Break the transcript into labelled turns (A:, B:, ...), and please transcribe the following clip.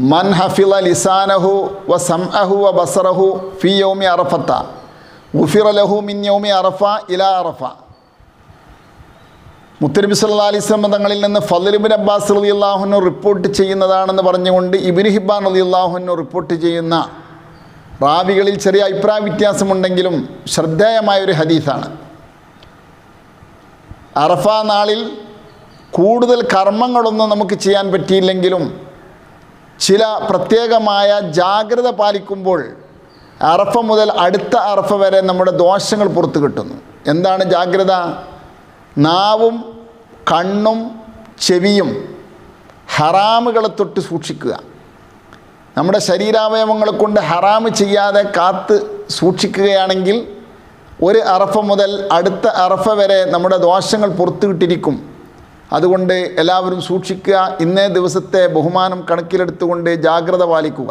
A: മൻ ഹഫില ലിസാനഹു വ സം അഹു വ ബസറഹു ഫി യൗമി അറഫത്ത. ഉഫിറ ലഹു മിൻ യൗമി അറഫ ഇല അറഫ. മുത്തനബി സല്ലാ അലൈഹി സ്വലം തങ്ങളിൽ നിന്ന് ഫലിബിൻ അബ്ബാസ് അലി അള്ളാഹുനു റിപ്പോർട്ട് ചെയ്യുന്നതാണെന്ന് പറഞ്ഞുകൊണ്ട് ഇബിൻ ഹിബാൻ അലി അള്ളാഹുനു റിപ്പോർട്ട് ചെയ്യുന്ന റാവികളിൽ ചെറിയ അഭിപ്രായ വ്യത്യാസമുണ്ടെങ്കിലും ശ്രദ്ധേയമായൊരു ഹദീസാണ്. അറഫ നാളിൽ കൂടുതൽ കർമ്മങ്ങളൊന്നും നമുക്ക് ചെയ്യാൻ പറ്റിയില്ലെങ്കിലും ചില പ്രത്യേകമായ ജാഗ്രത പാലിക്കുമ്പോൾ അറഫ മുതൽ അടുത്ത അറഫ വരെ നമ്മുടെ ദോഷങ്ങൾ പുറത്തു കിട്ടുന്നു. എന്താണ് ജാഗ്രത? നാവും കണ്ണും ചെവിയും ഹറാമുകളെ തൊട്ട് സൂക്ഷിക്കുക. നമ്മുടെ ശരീരാവയവങ്ങളെ കൊണ്ട് ഹറാമ് ചെയ്യാതെ കാത്ത് സൂക്ഷിക്കുകയാണെങ്കിൽ ഒരു അറഫ മുതൽ അടുത്ത അറഫ വരെ നമ്മുടെ ദോഷങ്ങൾ പുറത്തുവിട്ടിരിക്കും അതുകൊണ്ട് എല്ലാവരും സൂക്ഷിക്കുക. ഇന്നേ ദിവസത്തെ ബഹുമാനം കണക്കിലെടുത്തുകൊണ്ട് ജാഗ്രത പാലിക്കുക.